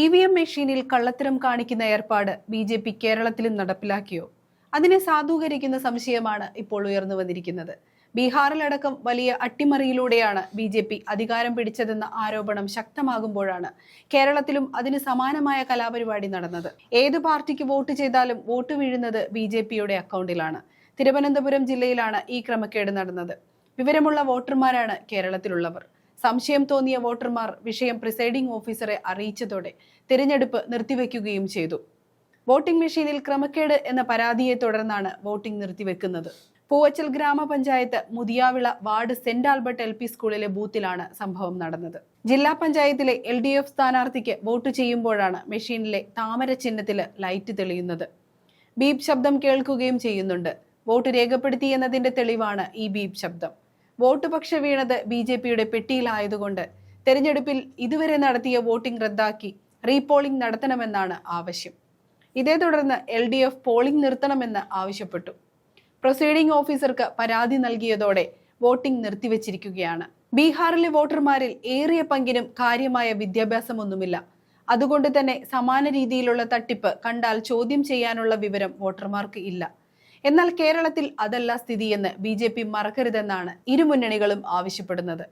E V M മെഷീനിൽ കള്ളത്തരം കാണിക്കുന്ന ഏർപ്പാട് ബി ജെ പി കേരളത്തിലും നടപ്പിലാക്കിയോ? അതിനെ സാധൂകരിക്കുന്ന സംശയമാണ് ഇപ്പോൾ ഉയർന്നു വന്നിരിക്കുന്നത്. ബീഹാറിലടക്കം വലിയ അട്ടിമറിയിലൂടെയാണ് ബി ജെ പി അധികാരം പിടിച്ചതെന്ന ആരോപണം ശക്തമാകുമ്പോഴാണ് കേരളത്തിലും അതിന് സമാനമായ കലാപരിപാടി നടന്നത്. ഏത് പാർട്ടിക്ക് വോട്ട് ചെയ്താലും വോട്ട് വീഴുന്നത് ബി ജെ പിയുടെ അക്കൗണ്ടിലാണ്. തിരുവനന്തപുരം ജില്ലയിലാണ് ഈ ക്രമക്കേട് നടന്നത്. വിവരമുള്ള വോട്ടർമാരാണ് കേരളത്തിലുള്ളവർ. സംശയം തോന്നിയ വോട്ടർമാർ വിഷയം പ്രിസൈഡിംഗ് ഓഫീസറെ അറിയിച്ചതോടെ തിരഞ്ഞെടുപ്പ് നിർത്തിവെക്കുകയും ചെയ്തു. വോട്ടിംഗ് മെഷീനിൽ ക്രമക്കേട് എന്ന പരാതിയെ തുടർന്നാണ് വോട്ടിംഗ് നിർത്തിവെക്കുന്നത്. പൂവച്ചൽ ഗ്രാമപഞ്ചായത്ത് Muthiyavila ward saint Albert L P സ്കൂളിലെ ബൂത്തിലാണ് സംഭവം നടന്നത്. ജില്ലാ പഞ്ചായത്തിലെ എൽ ഡി എഫ് സ്ഥാനാർത്ഥിക്ക് വോട്ട് ചെയ്യുമ്പോഴാണ് മെഷീനിലെ താമര ചിഹ്നത്തിൽ ലൈറ്റ് തെളിയുന്നത്. ബീപ് ശബ്ദം കേൾക്കുകയും ചെയ്യുന്നുണ്ട്. വോട്ട് രേഖപ്പെടുത്തി എന്നതിന്റെ തെളിവാണ് ഈ ബീപ് ശബ്ദം. വോട്ട് പക്ഷെ വീണത് ബി ജെ പിയുടെ പെട്ടിയിലായതുകൊണ്ട് തെരഞ്ഞെടുപ്പിൽ ഇതുവരെ നടത്തിയ വോട്ടിംഗ് റദ്ദാക്കി റീപോളിംഗ് നടത്തണമെന്നാണ് ആവശ്യം. ഇതേ തുടർന്ന് എൽ ഡി എഫ് പോളിംഗ് നിർത്തണമെന്ന് ആവശ്യപ്പെട്ടു. പ്രൊസീഡിംഗ് ഓഫീസർക്ക് പരാതി നൽകിയതോടെ വോട്ടിംഗ് നിർത്തിവച്ചിരിക്കുകയാണ്. ബീഹാറിലെ വോട്ടർമാരിൽ ഏറിയ പങ്കിനും കാര്യമായ വിദ്യാഭ്യാസമൊന്നുമില്ല. അതുകൊണ്ട് തന്നെ സമാന രീതിയിലുള്ള തട്ടിപ്പ് കണ്ടാൽ ചോദ്യം ചെയ്യാനുള്ള വിവരം വോട്ടർമാർക്ക് ഇല്ല. എന്നാൽ കേരളത്തിൽ അതല്ല സ്ഥിതിയെന്ന് ബി ജെ പി മറക്കരുതെന്നാണ് ഇരുമുന്നണികളും ആവശ്യപ്പെടുന്നത്.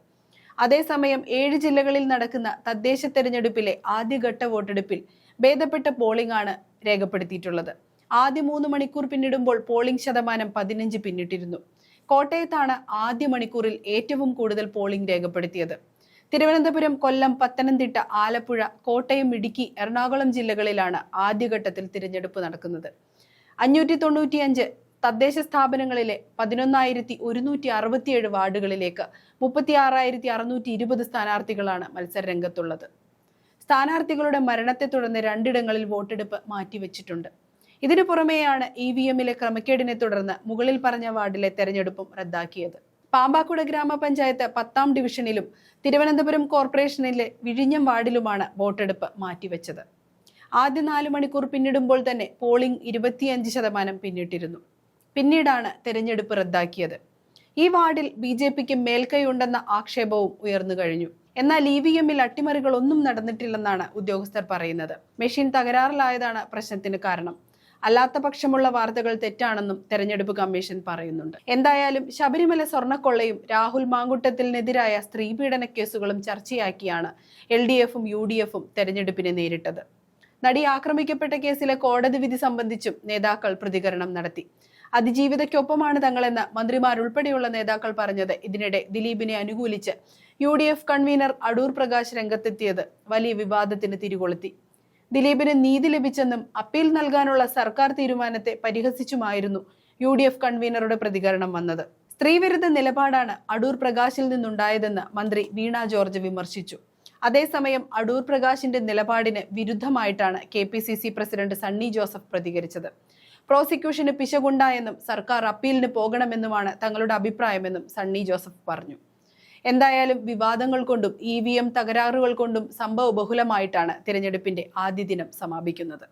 അതേസമയം ഏഴ് ജില്ലകളിൽ നടക്കുന്ന തദ്ദേശ തെരഞ്ഞെടുപ്പിലെ ആദ്യഘട്ട വോട്ടെടുപ്പിൽ ഭേദപ്പെട്ട പോളിംഗ് ആണ് രേഖപ്പെടുത്തിയിട്ടുള്ളത്. ആദ്യ മൂന്ന് മണിക്കൂർ പിന്നിടുമ്പോൾ പോളിംഗ് ശതമാനം പതിനഞ്ച് പിന്നിട്ടിരുന്നു. കോട്ടയത്താണ് ആദ്യ മണിക്കൂറിൽ ഏറ്റവും കൂടുതൽ പോളിംഗ് രേഖപ്പെടുത്തിയത്. തിരുവനന്തപുരം കൊല്ലം പത്തനംതിട്ട ആലപ്പുഴ കോട്ടയം ഇടുക്കി എറണാകുളം ജില്ലകളിലാണ് ആദ്യഘട്ടത്തിൽ തിരഞ്ഞെടുപ്പ് നടക്കുന്നത്. അഞ്ഞൂറ്റി തൊണ്ണൂറ്റിയഞ്ച് തദ്ദേശ സ്ഥാപനങ്ങളിലെ പതിനൊന്നായിരത്തി ഒരുന്നൂറ്റി അറുപത്തിയേഴ് വാർഡുകളിലേക്ക് മുപ്പത്തി ആറായിരത്തി അറുന്നൂറ്റി ഇരുപത് സ്ഥാനാർത്ഥികളാണ് മത്സര രംഗത്തുള്ളത് സ്ഥാനാർത്ഥികളുടെ മരണത്തെ തുടർന്ന് രണ്ടിടങ്ങളിൽ വോട്ടെടുപ്പ് മാറ്റിവെച്ചിട്ടുണ്ട്. ഇതിനു പുറമെയാണ് ഇ വി എമ്മിലെ ക്രമക്കേടിനെ തുടർന്ന് മുകളിൽ പറഞ്ഞ വാർഡിലെ തെരഞ്ഞെടുപ്പും റദ്ദാക്കിയത്. പാമ്പാക്കുട ഗ്രാമപഞ്ചായത്ത് പത്താം ഡിവിഷനിലും തിരുവനന്തപുരം കോർപ്പറേഷനിലെ വിഴിഞ്ഞം വാർഡിലുമാണ് വോട്ടെടുപ്പ് മാറ്റിവെച്ചത്. ആദ്യ നാല് മണിക്കൂർ പിന്നിടുമ്പോൾ തന്നെ പോളിംഗ് ഇരുപത്തിയഞ്ച് ശതമാനം പിന്നിട്ടിരുന്നു. പിന്നീടാണ് തെരഞ്ഞെടുപ്പ് റദ്ദാക്കിയത്. ഈ വാർഡിൽ ബി ജെ പിക്ക് മേൽക്കൈയുണ്ടെന്ന ആക്ഷേപവും ഉയർന്നു കഴിഞ്ഞു. എന്നാൽ ഇ വി എമ്മിൽ അട്ടിമറികളൊന്നും നടന്നിട്ടില്ലെന്നാണ് ഉദ്യോഗസ്ഥർ പറയുന്നത്. മെഷീൻ തകരാറിലായതാണ് പ്രശ്നത്തിന് കാരണം. അല്ലാത്ത പക്ഷമുള്ള വാർത്തകൾ തെറ്റാണെന്നും തെരഞ്ഞെടുപ്പ് കമ്മീഷൻ പറയുന്നുണ്ട്. എന്തായാലും ശബരിമല സ്വർണക്കൊള്ളയും രാഹുൽ മാങ്കുട്ടത്തിനെതിരായ സ്ത്രീപീഡന കേസുകളും ചർച്ചയാക്കിയാണ് എൽ ഡി എഫും യു ഡി എഫും തെരഞ്ഞെടുപ്പിനെ നേരിട്ടത്. നടി ആക്രമിക്കപ്പെട്ട കേസിലെ കോടതി വിധി സംബന്ധിച്ചും നേതാക്കൾ പ്രതികരണം നടത്തി. അതിജീവിതയ്ക്കൊപ്പമാണ് തങ്ങളെന്ന് മന്ത്രിമാരുൾപ്പെടെയുള്ള നേതാക്കൾ പറഞ്ഞത്. ഇതിനിടെ ദിലീപിനെ അനുകൂലിച്ച് U D F convener Adoor Prakash രംഗത്തെത്തിയത് വലിയ വിവാദത്തിന് തിരികൊളുത്തി. ദിലീപിന് നീതി ലഭിച്ചെന്നും അപ്പീൽ നൽകാനുള്ള സർക്കാർ തീരുമാനത്തെ പരിഹസിച്ചുമായിരുന്നു യു ഡി എഫ് കൺവീനറുടെ പ്രതികരണം വന്നത്. സ്ത്രീവിരുദ്ധ നിലപാടാണ് അടൂർ പ്രകാശിൽ നിന്നുണ്ടായതെന്ന് മന്ത്രി വീണ ജോർജ് വിമർശിച്ചു. അതേസമയം അടൂർ പ്രകാശിന്റെ നിലപാടിന് വിരുദ്ധമായിട്ടാണ് കെ പ്രസിഡന്റ് സണ്ണി ജോസഫ് പ്രതികരിച്ചത്. പ്രോസിക്യൂഷന് പിശകുണ്ടായെന്നും സർക്കാർ അപ്പീലിന് പോകണമെന്നുമാണ് തങ്ങളുടെ അഭിപ്രായമെന്നും സണ്ണി ജോസഫ് പറഞ്ഞു. എന്തായാലും വിവാദങ്ങൾ കൊണ്ടും ഇ വി എം തകരാറുകൾ കൊണ്ടും സംഭവ ബഹുലമായിട്ടാണ് തിരഞ്ഞെടുപ്പിന്റെ ആദ്യ ദിനം സമാപിക്കുന്നത്.